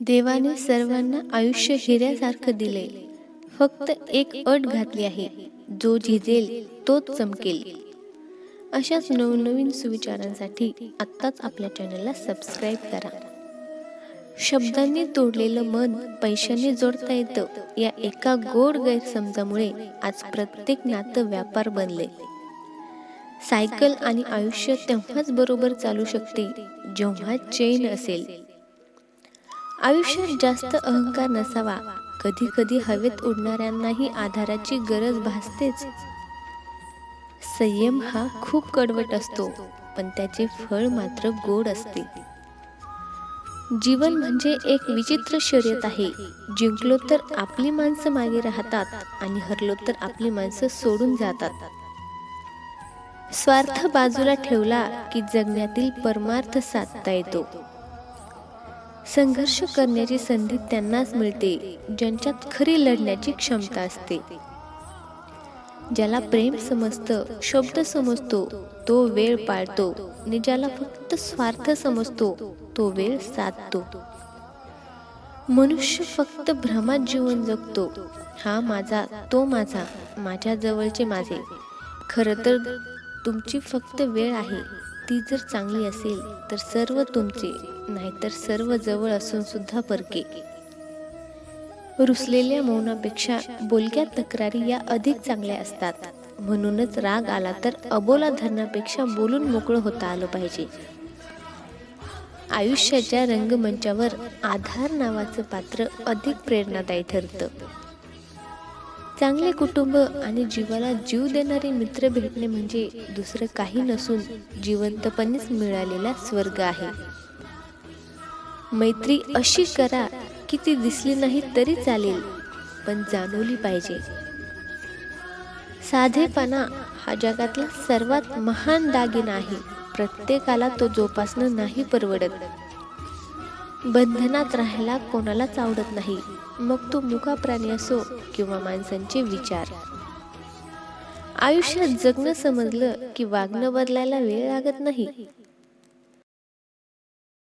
देवाने सर्वांना आयुष्य हिऱ्यासारखं दिले. फक्त एक अट घातली आहे. जो झिजेल तोच चमकेल. अशाच नवनवीन सुविचारांसाठी आत्ताच आपल्या चॅनलला सबस्क्राईब करा. शब्दांनी तोडलेलं मन पैशाने जोडता येतं. या एका गोड गैरसमजामुळे आज प्रत्येक नातं व्यापार बनले. सायकल आणि आयुष्य तेव्हाच बरोबर चालू शकते जेव्हा चैन असेल. आयुष्यात जास्त अहंकार नसावा. कधी कधी हवेत उडणाऱ्यांनाही आधाराची गरज भासतेच. संयम हा खूप कडवट असतो पण त्याचे फळ मात्र गोड असते. जीवन म्हणजे एक विचित्र शर्यत आहे. जिंकलो तर आपली माणसं मागे राहतात आणि हरलो तर आपली माणसं सोडून जातात. स्वार्थ बाजूला ठेवला की जगण्यातील परमार्थ साधता येतो. संघर्ष करण्याची संधी त्यांनाच मिळते ज्यांच्यात खरी लढण्याची क्षमता असते. ज्याला प्रेम समजतं शब्द समजतो तो वेळ पाळतो आणि ज्याला फक्त स्वार्थ समजतो तो वेळ साधतो. मनुष्य फक्त भ्रमात जीवन जगतो. हा माझा तो माझा माझ्या जवळचे माझे. खरं तर तुमची फक्त वेळ आहे. ती जर चांगली असेल तर सर्व तुमचे नाहीतर सर्व जवळ असून सुद्धा परके. रुसलेल्या मौनापेक्षा बोलक्या तक्रारी या अधिक चांगल्या असतात. म्हणूनच राग आला तर अबोला धरण्यापेक्षा बोलून मोकळं होता आलं पाहिजे. आयुष्याच्या रंगमंचावर आधार नावाचं पात्र अधिक प्रेरणादायी ठरतं. चांगले कुटुंब आणि जीवाला जीव देणारे मित्र भेटणे म्हणजे दुसरं काही नसून जिवंतपणेच मिळालेला स्वर्ग आहे. मैत्री अशी करा की ती दिसली नाही तरी चालेल पण जाणवली पाहिजे. साधेपणा हा जगातला सर्वात महान दागिना आहे. प्रत्येकाला तो जोपासणं नाही परवडत. बंधनात राहायला कोणालाच आवडत नाही. मग तो मुका प्राणी असो किंवा माणसांचे विचार. आयुष्यात जगणं समजलं की वागणं बदलायला वेळ लागत नाही.